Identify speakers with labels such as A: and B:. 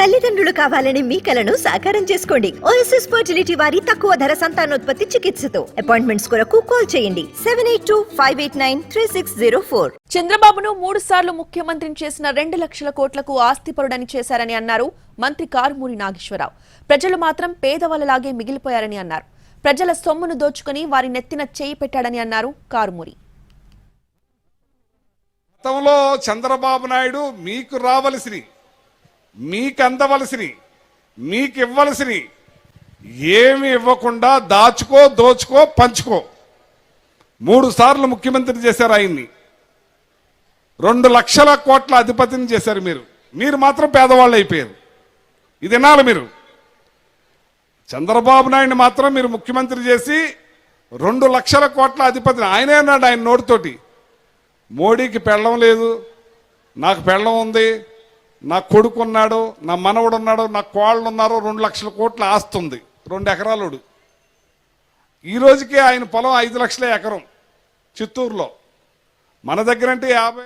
A: తల్లిదండ్రులు కావాలని మీ కలను సాకారం చేసుకోండి. ఓఎస్ఎస్ ఫర్టిలిటీ వారి తక్కువ ధర సంతానోత్పత్తి చికిత్సతో. అపాయింట్మెంట్స్ కొరకు కాల్ చేయండి. Seven eight two five eight nine three six zero four
B: చంద్రబాబును మూడు సార్లు ముఖ్యమంత్రిని చేసిన రెండు లక్షల కోట్లకు ఆస్తిపరుడని చేశారని అన్నారు మంత్రి కారుమూరి నాగేశ్వరరావు. ప్రజలు మాత్రం పేదవాళ్ళలాగే మిగిలిపోయారని అన్నారు. ప్రజల సొమ్మును దోచుకుని వారి నెత్తిన చేయి పెట్టాడని అన్నారు కారుమూరి.
C: గతంలో చంద్రబాబు నాయుడు మీకు రావలసిని మీకు అందవలసినవి మీకు ఇవ్వలసిని ఏమి ఇవ్వకుండా దాచుకో దోచుకో పంచుకో. మూడు సార్లు ముఖ్యమంత్రి చేశారు ఆయన్ని. రెండు లక్షల కోట్ల అధిపతిని చేశారు మీరు. మీరు మాత్రం పేదవాళ్ళు అయిపోయారు. ఇది వినాలి మీరు. చంద్రబాబు నాయుడు మాత్రం మీరు ముఖ్యమంత్రి చేసి రెండు లక్షల కోట్ల అధిపతిని ఆయనే అన్నాడు ఆయన నోటితోటి. మోడీకి పెళ్ళం లేదు నాకు పెళ్ళం ఉంది నా కొడుకు ఉన్నాడు నా మనవడు ఉన్నాడు నా కోళ్ళు ఉన్నారు రెండు లక్షల కోట్ల ఆస్తి ఉంది. రెండు ఎకరాలుడు. ఈ ఆయన పొలం ఐదు లక్షల ఎకరం చిత్తూరులో. మన దగ్గర అంటే యాభై